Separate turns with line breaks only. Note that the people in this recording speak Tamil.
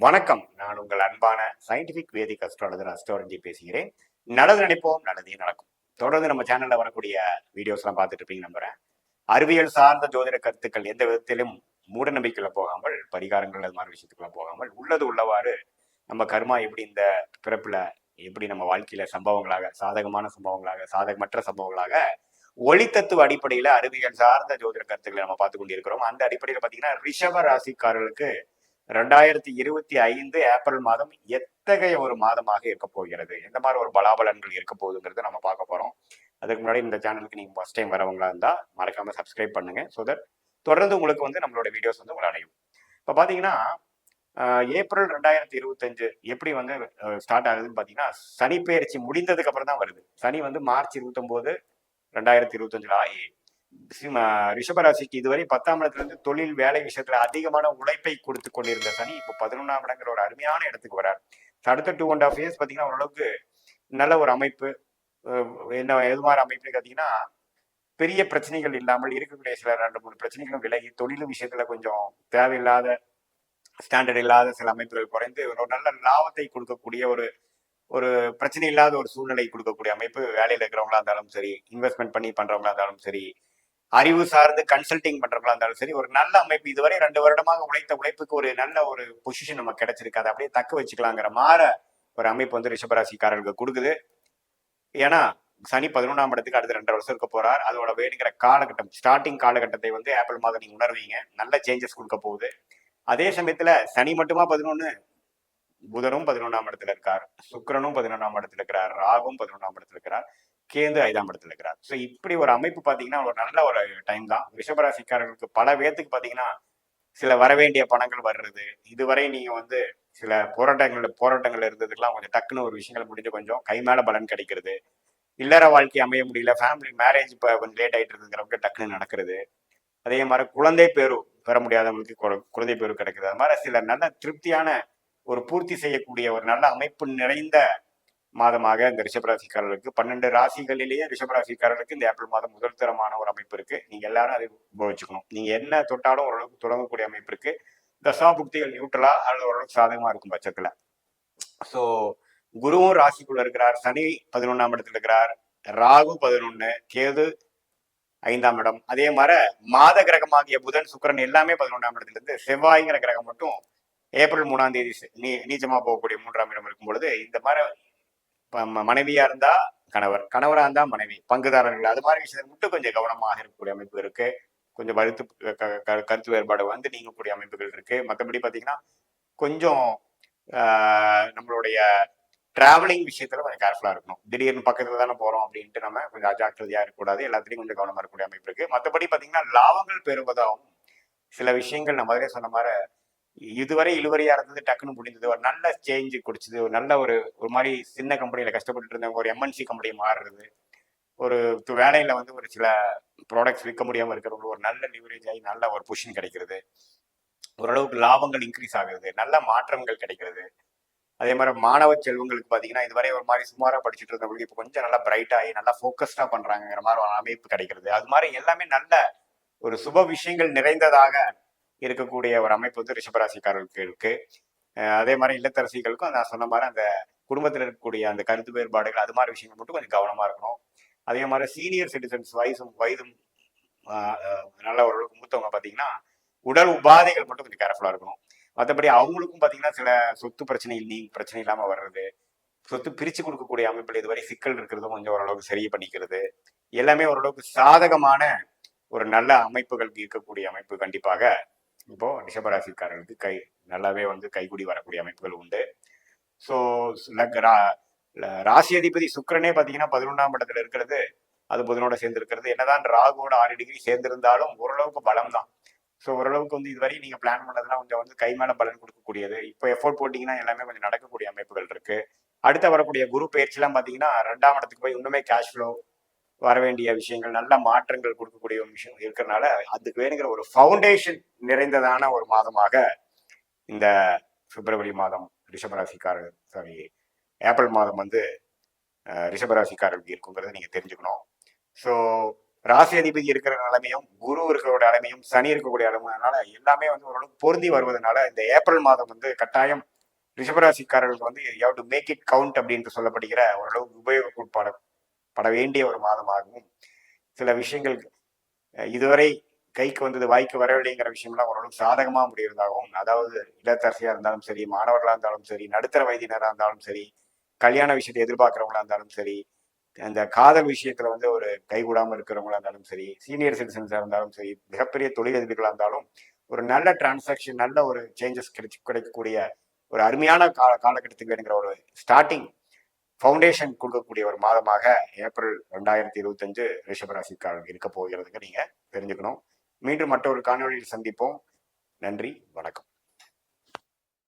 வணக்கம். நான் உங்கள் அன்பான சயின்டிபிக் வேதிக் அஸ்ட்ராலஜர் அஸ்ட்ராலஜி பேசுகிறேன். நல்லது நினைப்போம் நல்லதே நடக்கும். தொடர்ந்து நம்ம சேனல்ல வரக்கூடிய வீடியோஸ்லாம் பார்த்துட்டு இருப்பீங்க நம்புறேன். அறிவியல் சார்ந்த ஜோதிட கருத்துக்கள் எந்த விதத்திலும் மூட நம்பிக்கையில போகாமல் பரிகாரங்கள் அது மாதிரி விஷயத்துக்குள்ள போகாமல் உள்ளது உள்ளவாறு நம்ம கர்மா எப்படி இந்த பிறப்புல எப்படி நம்ம வாழ்க்கையில சம்பவங்களாக சாதகமான சம்பவங்களாக சாதகமற்ற சம்பவங்களாக ஒளி தத்துவ அடிப்படையில அறிவியல் சார்ந்த ஜோதிட கருத்துக்களை நம்ம பார்த்து கொண்டிருக்கிறோம். அந்த அடிப்படையில பாத்தீங்கன்னா ரிஷப ராசிக்காரர்களுக்கு ரெண்டாயிரத்தி இருபத்தி ஐந்து ஏப்ரல் மாதம் எத்தகைய ஒரு மாதமாக இருக்க போகிறது? எந்த மாதிரி ஒரு பலாபலன்கள் இருக்க போகுதுங்கிறத நம்ம பார்க்க போறோம். அதுக்கு முன்னாடி இந்த சேனலுக்கு நீங்க ஃபர்ஸ்ட் டைம் வரவங்களா இருந்தா மறக்காம சப்ஸ்கிரைப் பண்ணுங்க. ஸோ தட் தொடர்ந்து உங்களுக்கு வந்து நம்மளோட வீடியோஸ் வந்து உங்களை அடையும் இப்போ பார்த்தீங்கன்னா ஏப்ரல் ரெண்டாயிரத்தி இருபத்தஞ்சு எப்படி வந்து ஸ்டார்ட் ஆகுதுன்னு பார்த்தீங்கன்னா சனி பயிற்சி முடிந்ததுக்கு அப்புறம் தான் வருது. சனி வந்து மார்ச் இருபத்தொம்போது ரெண்டாயிரத்தி இருபத்தஞ்சில் ஆகி ரிஷபராசிக்கு இதுவரை பத்தாம் இடத்துல இருந்து தொழில் வேலை விஷயத்துல அதிகமான உழைப்பை கொடுத்து கொண்டிருந்த சனி இப்போ பதினொன்றாம் இடங்கிற ஒரு அருமையான இடத்துக்கு வரார். அடுத்த டூ அண்ட் ஆஃப் இயர்ஸ் பார்த்தீங்கன்னா ஓரளவுக்கு நல்ல ஒரு அமைப்பு என்ன எது மாதிரி அமைப்புன்னு பார்த்தீங்கன்னா பெரிய பிரச்சனைகள் இல்லாமல் இருக்கக்கூடிய சில ரெண்டு மூணு பிரச்சனைகளும் விலகி தொழில் விஷயத்துல கொஞ்சம் தேவையில்லாத ஸ்டாண்டர்ட் இல்லாத சில அமைப்புகள் குறைந்து ஒரு நல்ல லாபத்தை கொடுக்கக்கூடிய ஒரு ஒரு பிரச்சனை இல்லாத ஒரு சூழ்நிலை கொடுக்கக்கூடிய அமைப்பு வேலையில இருக்கிறவங்களா இருந்தாலும் சரி இன்வெஸ்ட்மெண்ட் பண்ணி பண்றவங்களா இருந்தாலும் சரி அறிவு சார்ந்து கன்சல்டிங் பண்றவங்களா இருந்தாலும் சரி ஒரு நல்ல அமைப்பு இதுவரை ரெண்டு வருடமாக உழைத்த உழைப்புக்கு ஒரு நல்ல ஒரு பொசிஷன் நமக்கு கிடைச்சிருக்கு. அதை அப்படியே தக்க வச்சுக்கலாங்கிற மாற ஒரு அமைப்பு வந்து ரிஷபராசிக்காரர்களுக்கு கொடுக்குது. ஏன்னா சனி பதினொன்றாம் இடத்துக்கு அடுத்த ரெண்டு வருஷம் இருக்க போறார். அதோட வேணுங்கிற காலகட்டம் ஸ்டார்டிங் காலகட்டத்தை வந்து ஏப்ரல் மாதம் நீங்க உணர்வீங்க. நல்ல சேஞ்சஸ் கொடுக்க போகுது. அதே சமயத்துல சனி மட்டுமா பதினொன்னு? புதனும் பதினொன்றாம் இடத்துல இருக்கார். சுக்கரனும் பதினொன்றாம் இடத்துல இருக்கிறார். ராகும் பதினொன்றாம் இடத்துல இருக்கிறார். கேந்து ஐந்தாம் இடத்துல இருக்கிறார். ஸோ இப்படி ஒரு அமைப்பு பார்த்தீங்கன்னா ஒரு நல்ல ஒரு டைம் தான். ரிஷபராசிக்காரர்களுக்கு பல பேர்த்துக்கு பார்த்தீங்கன்னா சில வரவேண்டிய பணங்கள் வர்றது இதுவரை நீங்கள் வந்து சில போராட்டங்கள் போராட்டங்கள் இருந்ததுக்கெல்லாம் கொஞ்சம் டக்குன்னு ஒரு விஷயங்கள் முடிஞ்சு கொஞ்சம் கை மேலே பலன் கிடைக்கிறது. இல்லற வாழ்க்கை அமைய முடியல ஃபேமிலி மேரேஜ் இப்போ கொஞ்சம் லேட் ஆயிட்டு இருக்குங்கிறவங்க டக்குன்னு நடக்கிறது. அதே மாதிரி குழந்தை பேரு பெற முடியாதவங்களுக்கு குழ- குழந்தை பேரு கிடைக்குது அது மாதிரி சில நல்ல திருப்தியான ஒரு பூர்த்தி செய்யக்கூடிய ஒரு நல்ல அமைப்பு நிறைந்த மாதமாக இந்த ரிஷபராசிக்காரர்களுக்கு. பன்னெண்டு ராசிகளிலேயே ரிஷபராசிக்காரர்களுக்கு இந்த ஏப்ரல் மாதம் முதல் தரமான ஒரு அமைப்பு இருக்கு. நீங்க எல்லாரும் அதை உபயோகிச்சுக்கணும். நீங்க என்ன தொட்டாலும் ஓரளவுக்கு தொடங்கக்கூடிய அமைப்பு இருக்கு. தசா புக்திகள் நியூட்ரலா அல்லது ஓரளவுக்கு சாதகமா இருக்கும் பட்சத்துல. ஸோ குருவும் ராசிக்குள்ள இருக்கிறார். சனி பதினொன்னாம் இடத்துல இருக்கிறார். ராகு பதினொன்னு கேது ஐந்தாம் இடம். அதே மாதிரி மாத கிரகமாகிய புதன் சுக்கரன் எல்லாமே பதினொன்றாம் இடத்துல இருந்து செவ்வாய்ங்கிற கிரகம் மட்டும் ஏப்ரல் மூணாம் தேதி நீ நீச்சமா போகக்கூடிய மூன்றாம் இடம் இருக்கும் பொழுது இந்த மாதிரி மனைவியா இருந்தா கணவர் கணவராக இருந்தால் மனைவி பங்குதாரர்கள் அது மாதிரி விஷயத்தை மட்டும் கொஞ்சம் கவனமாக இருக்கக்கூடிய அமைப்பு இருக்கு. கொஞ்சம் கருத்து க- க- கருத்து வேறுபாடு வந்து நீங்கக்கூடிய அமைப்புகள் இருக்கு. மற்றபடி பார்த்தீங்கன்னா கொஞ்சம் நம்மளுடைய டிராவலிங் விஷயத்துல கொஞ்சம் கேர்ஃபுல்லாக இருக்கணும். திடீர்னு பக்கத்துல தானே போறோம் அப்படின்ட்டு நம்ம கொஞ்சம் அஜாக்கிரதையாக இருக்கக்கூடாது. எல்லாத்துலையும் கொஞ்சம் கவனமாக இருக்கக்கூடிய அமைப்பு இருக்கு. மற்றபடி பார்த்தீங்கன்னா லாபங்கள் பெறுவதாகவும் சில விஷயங்கள் நம்ம முதலே சொன்ன மாதிரி இதுவரை இழுவரியா இருந்தது டக்குன்னு முடிந்தது. ஒரு நல்ல சேஞ்சு குடிச்சது ஒரு நல்ல ஒரு ஒரு மாதிரி சின்ன கம்பெனியில கஷ்டப்பட்டு இருந்தவங்க ஒரு எம்என்சி கம்பெனி மாறுறது ஒரு வேலையில வந்து ஒரு சில ப்ராடக்ட்ஸ் விற்க முடியாம இருக்கிறவங்களுக்கு ஒரு நல்ல லிவரேஜ் ஆகி நல்ல ஒரு பொசிஷன் கிடைக்கிறது. ஓரளவுக்கு லாபங்கள் இன்க்ரீஸ் ஆகுது நல்ல மாற்றங்கள் கிடைக்கிறது. அதே மாதிரி மாணவ செல்வங்களுக்கு பார்த்தீங்கன்னா இதுவரை ஒரு மாதிரி சுமாராக படிச்சுட்டு இருந்தவங்களுக்கு இப்போ கொஞ்சம் நல்லா பிரைட் ஆகி நல்லா ஃபோக்கஸ்டாக பண்ணுறாங்கிற மாதிரி ஒரு அமைப்பு கிடைக்கிறது. அது மாதிரி எல்லாமே நல்ல ஒரு சுப விஷயங்கள் நிறைந்ததாக இருக்கக்கூடிய ஒரு அமைப்பு வந்து ரிஷபராசிக்காரர்களுக்கு இருக்கு. அதே மாதிரி இல்லத்தரசிகளுக்கும் நான் சொன்ன மாதிரி அந்த குடும்பத்தில் இருக்கக்கூடிய அந்த கருத்து வேறுபாடுகள் அது மாதிரி விஷயங்கள் மட்டும் கொஞ்சம் கவனமா இருக்கணும். அதே மாதிரி சீனியர் சிட்டிசன்ஸ் வயசும் வயதும் நல்ல ஓரளவுக்கு மூத்தவங்க பார்த்தீங்கன்னா உடல் உபாதைகள் மட்டும் கொஞ்சம் கேர்ஃபுல்லா இருக்கணும். மற்றபடி அவங்களுக்கும் பார்த்தீங்கன்னா சில சொத்து பிரச்சனை நீ பிரச்சனை இல்லாம வர்றது சொத்து பிரிச்சு கொடுக்கக்கூடிய அமைப்பில் இதுவரை சிக்கல் இருக்கிறதும் கொஞ்சம் ஓரளவுக்கு சரி பண்ணிக்கிறது. எல்லாமே ஓரளவுக்கு சாதகமான ஒரு நல்ல அமைப்புகள் இருக்கக்கூடிய அமைப்பு கண்டிப்பாக இப்போ ரிஷபராசிக்காரர்களுக்கு கை நல்லாவே வந்து கைகூடி வரக்கூடிய அமைப்புகள் உண்டு. ஸோ ராசி அதிபதி சுக்கிரனே பார்த்தீங்கன்னா பதினொன்றாம் இடத்துல இருக்கிறது. அது புதனோட சேர்ந்து இருக்கிறது என்னதான் ராகுவோட ஆறு டிகிரி சேர்ந்திருந்தாலும் ஓரளவுக்கு பலம் தான் ஸோ ஓரளவுக்கு வந்து இதுவரை நீங்க பிளான் பண்ணதெல்லாம் கொஞ்சம் வந்து கை மேல பலன் கொடுக்கக்கூடியது. இப்போ எஃபோர்ட் போட்டிங்கன்னா எல்லாமே கொஞ்சம் நடக்கக்கூடிய அமைப்புகள் இருக்கு. அடுத்து வரக்கூடிய குரு பயிற்சிலாம் பார்த்தீங்கன்னா ரெண்டாம் இடத்துக்கு போய் இன்னுமே கேஷ் ஃப்ளோ வர வேண்டிய விஷயங்கள் நல்ல மாற்றங்கள் கொடுக்கக்கூடிய ஒரு விஷயம் இருக்கிறனால அதுக்கு வேணுங்கிற ஒரு ஃபவுண்டேஷன் நிறைந்ததான ஒரு மாதமாக இந்த பிப்ரவரி மாதம் ரிஷபராசிக்காரர் சாரி ஏப்ரல் மாதம் வந்து அஹ், ரிஷபராசிக்காரர்களுக்கு இருக்குங்கிறத நீங்க தெரிஞ்சுக்கணும். ஸோ ராசி அதிபதி இருக்கிற நிலைமையும் குரு இருக்கிறோட நிலைமையும் சனி இருக்கக்கூடிய நிலைமையும் எல்லாமே வந்து ஓரளவுக்கு பொருந்தி வருவதனால இந்த ஏப்ரல் மாதம் வந்து கட்டாயம் ரிஷபராசிக்காரர்களுக்கு வந்து you've to make it count அப்படின்ட்டு சொல்லப்படுகிற ஓரளவுக்கு உபயோகப்பட பட வேண்டிய ஒரு மாதமாகவும் சில விஷயங்கள் இதுவரை கைக்கு வந்தது வாய்க்கு வரவில்லைங்கிற விஷயம்லாம் ஓரளவுக்கு சாதகமாக முடிகிறதாகவும் அதாவது இல்லத்தரசியாக இருந்தாலும் சரி மாணவர்களாக இருந்தாலும் சரி நடுத்தர வயதினராக இருந்தாலும் சரி கல்யாண விஷயத்தை எதிர்பார்க்குறவங்களா இருந்தாலும் சரி அந்த காதல் விஷயத்துல வந்து ஒரு கைகூடாமல் இருக்கிறவங்களா இருந்தாலும் சரி சீனியர் சிட்டிசன்ஸாக இருந்தாலும் சரி மிகப்பெரிய தொழிலதிபர்களாக இருந்தாலும் ஒரு நல்ல டிரான்சாக்ஷன் நல்ல ஒரு சேஞ்சஸ் கிடைச்சி கிடைக்கக்கூடிய ஒரு அருமையான கால காலகட்டத்துக்கு வேணுங்கிற ஒரு ஸ்டார்டிங் ஃபவுண்டேஷன் கொடுக்கக்கூடிய ஒரு மாதமாக ஏப்ரல் ரெண்டாயிரத்தி இருபத்தஞ்சு ரிஷபராசிக்காரர்கள் இருக்க போகிறதுங்க நீங்க தெரிஞ்சுக்கணும். மீண்டும் மற்றொரு காணொளியில் சந்திப்போம். நன்றி வணக்கம்.